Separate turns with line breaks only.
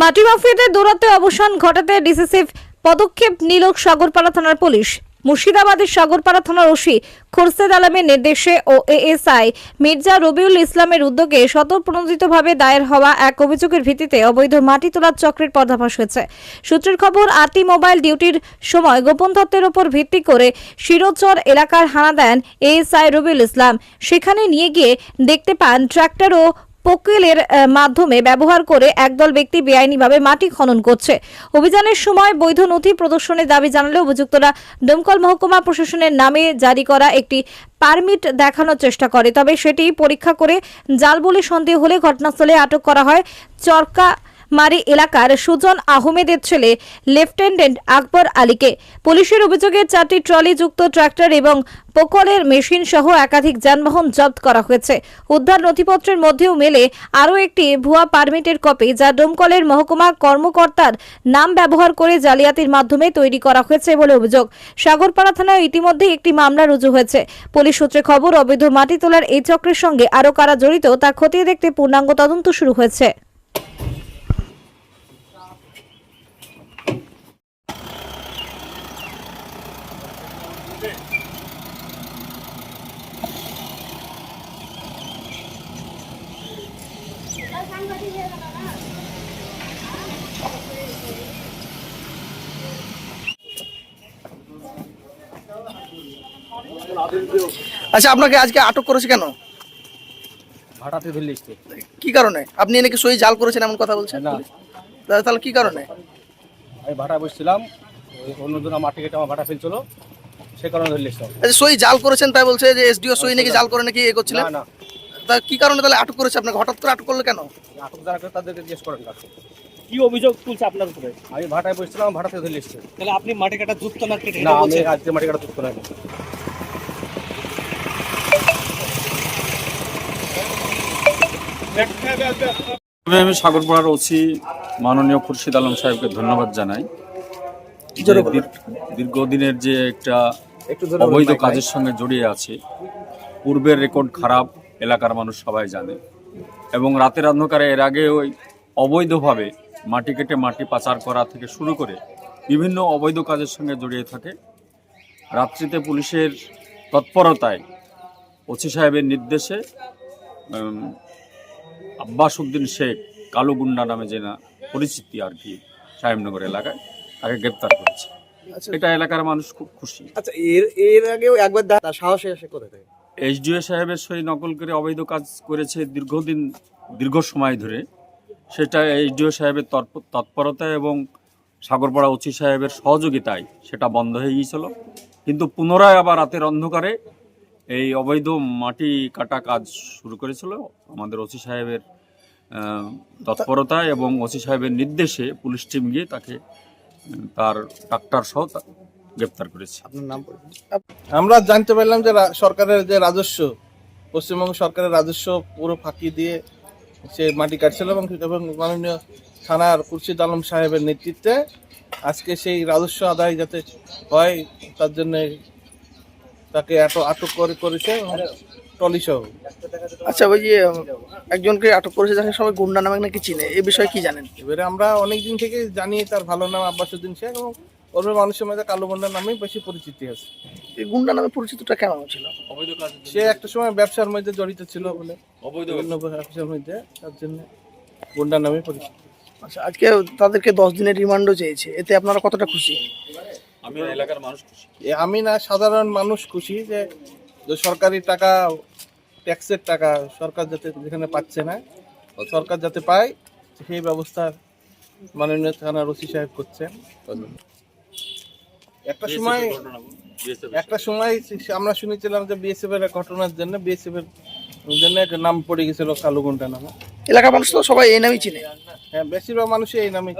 মাটি মাফিয়াদের দৌরাত্মে অবসান ঘটাতে ডিসিসিভ পদক্ষেপ নিল সাগরপাড়া থানার পুলিশ। মুর্শিদাবাদের সাগরপাড়া থানার ওসি খোরশেদ আলমের নির্দেশে ও এএসআই মির্জা রবিউল ইসলামের উদ্যোগে স্বতঃপ্রণোদিতভাবে দায়ের হওয়া এক অভিযোগের ভিত্তিতে অবৈধ মাটি তোলার চক্রের পর্দাফাশ হয়েছে। সূত্রের খবর আরটি মোবাইল ডিউটির সময় গোপন তত্ত্বের উপর ভিত্তি করে শিরোচর এলাকার হানা দেন এএসআই রবিউল ইসলাম। সেখানে নিয়ে গিয়ে দেখতে পান ট্রাক্টর ও পোকেলের মাধ্যমে ব্যবহার করে একদল ব্যক্তি বেআইনিভাবে মাটি খনন করছে। অভিযানের সময় বৈধ নথি প্রদর্শনের দাবি জানালে অভিযুক্তরা দমকল মহকুমা প্রশাসনের নামে জারি করা একটি পারমিট দেখানোর চেষ্টা করে। তবে সেটি পরীক্ষা করে জাল বলে সন্দেহ হলে ঘটনাস্থলে আটক করা হয় চরকা মারি এলাকার সুজন আহমেদের ছেলে, লেফটেন্যান্ট আকবর আলীকে। পুলিশের অভিযোগে চারটি ট্রলি যুক্ত ট্রাক্টর এবং পোকলের মেশিন সহ একাধিক যানবাহন জব্দ করা হয়েছে। উদ্ধার নথিপত্রের মধ্যেও মেলে আরও একটি ভুয়া পারমিটের কপি যা ডোমকলের মহকুমা কর্মকর্তার নাম ব্যবহার করে জালিয়াতির মাধ্যমে তৈরি করা হয়েছে বলে অভিযোগ। সাগরপাড়া থানায় ইতিমধ্যে একটি মামলা রুজু হয়েছে। পুলিশ সূত্রে খবর, অবৈধ মাটি তোলার এই চক্রের সঙ্গে আরও কারা জড়িত তা খতিয়ে দেখতে পূর্ণাঙ্গ তদন্ত শুরু হয়েছে।
আচ্ছা আপনাকে আজকে আটক করেছে কেন?
ভাড়াতে ধরলে
কি কারণে? আপনি নাকি সই জাল করেছেন এমন কথা বলছেন?
না।
তাহলে কি কারণে?
আমি ভাড়া বসছিলাম ওই অন্যজন মাটি কেটে আমার ভাড়া ফেলছিল। সে কারণে
আচ্ছা সই জাল করেছেন তাই বলছে যে এসডিও সই নাকি জাল করে নাকি এ করছিলেন?
না না।
তা কি কারণে তাহলে আটক করেছে আপনাকে? হঠাৎ করে আটক করল কেন?
আটক যারা করে তাদেরকে জিজ্ঞেস করেন
কি অভিযোগ তুলছে আপনার উপরে?
আমি ভাড়ায় বসছিলাম ভাড়াতে ধরলে এসছে।
তাহলে আপনি মাটি কাটা যুক্ত না কেটে?
না আমি আজকে মাটি কাটা
তবে আমি সাগরপাড়ার ওসি মাননীয় খুরশিদ আলম সাহেবকে ধন্যবাদ জানাই। দীর্ঘদিনের যে একটা অবৈধ কাজের সঙ্গে জড়িয়ে আছে পূর্বের রেকর্ড খারাপ এলাকার মানুষ সবাই জানে। এবং রাতের অন্ধকারে এর আগে ওই অবৈধভাবে মাটি কেটে মাটি পাচার করা থেকে শুরু করে বিভিন্ন অবৈধ কাজের সঙ্গে জড়িয়ে থাকে। রাত্রিতে পুলিশের তৎপরতায় ওসি সাহেবের নির্দেশে আব্বাস উদ্দিন শেখ কালুগুন্ডা নামে যে না পরিচিতি আর কি সাহেবনগর এলাকায় তাকে গ্রেপ্তার করেছে।
আচ্ছা।
এটা এলাকার মানুষ খুব খুশি।
আচ্ছা এর এর আগেও একবার সাহস এসে কোথা থেকে?
এইচডিও সাহেবের সই নকল করে অবৈধ কাজ করেছে দীর্ঘদিন দীর্ঘ সময় ধরে। সেটা এইচডিও সাহেবের তৎপ- তৎপরতা এবং সাগরপাড়া ওসি সাহেবের সহযোগিতায় সেটা বন্ধ হয়ে গিয়েছিল। কিন্তু পুনরায় আবার রাতের অন্ধকারে এই অবৈধ মাটি কাটা কাজ শুরু করেছিল। আমাদের ওসি সাহেবের তৎপরতা এবং ওসি সাহেবের নির্দেশে পুলিশ টিম গিয়ে তাকে তার ডাক্তার সহ গ্রেপ্তার করেছে
আপনার নাম বলুন।
আমরা জানতে পারলাম যে রা- সরকারের যে রাজস্ব পশ্চিমবঙ্গ সরকারের রাজস্ব পুরো ফাঁকি দিয়ে সে মাটি কাটছিল এবং এবং মাননীয় থানার খুরশিদ আলম সাহেবের নেতৃত্বে আজকে সেই রাজস্ব আদায় যাতে হয় তার জন্য তাকে এত আটক করে করেছে টলি সহ।
আচ্ছা ওই যে একজনকে আটক করেছে যাকে সবাই গুন্ডা নামে নাকি চিনে এই বিষয়ে কি জানেন?
এবারে আমরা অনেক দিন থেকে জানি তার ভালো নাম আব্বাসুদ্দিন শেখ এবং ওর মানুষের মধ্যে কালো বন্ডার নামেই বেশি পরিচিতি আছে।
এই গুন্ডা নামে পরিচিতটা কেমন ছিল?
সে একটা সময় ব্যবসার মধ্যে জড়িত ছিল বলে। বিভিন্ন ব্যবসার মধ্যে তার জন্য গুন্ডা নামে পরিচিত।
আচ্ছা আজকে তাদেরকে দশ দিনের রিমান্ডও চেয়েছে এতে আপনারা কতটা খুশি?
আমি এলাকার মানুষ খুশি।
আমি না সাধারণ মানুষ খুশি যে যে সরকারি টাকা ট্যাক্সের টাকা সরকার যাতে যেখানে পাচ্ছে না সরকার যাতে পায় সেই ব্যবস্থা মাননীয় থানার ওসি সাহেব করছেন। একটা সময় একটা সময় আমরা শুনেছিলাম যে বিএসএফ এর ঘটনার জন্য বিএসএফ এর জন্য একটা নাম পড়ে গেছিল কালুগুন্ডা নামে।
এলাকার মানুষ তো সবাই এই নামই চিনে।
হ্যাঁ বেশিরভাগ মানুষই এই নামে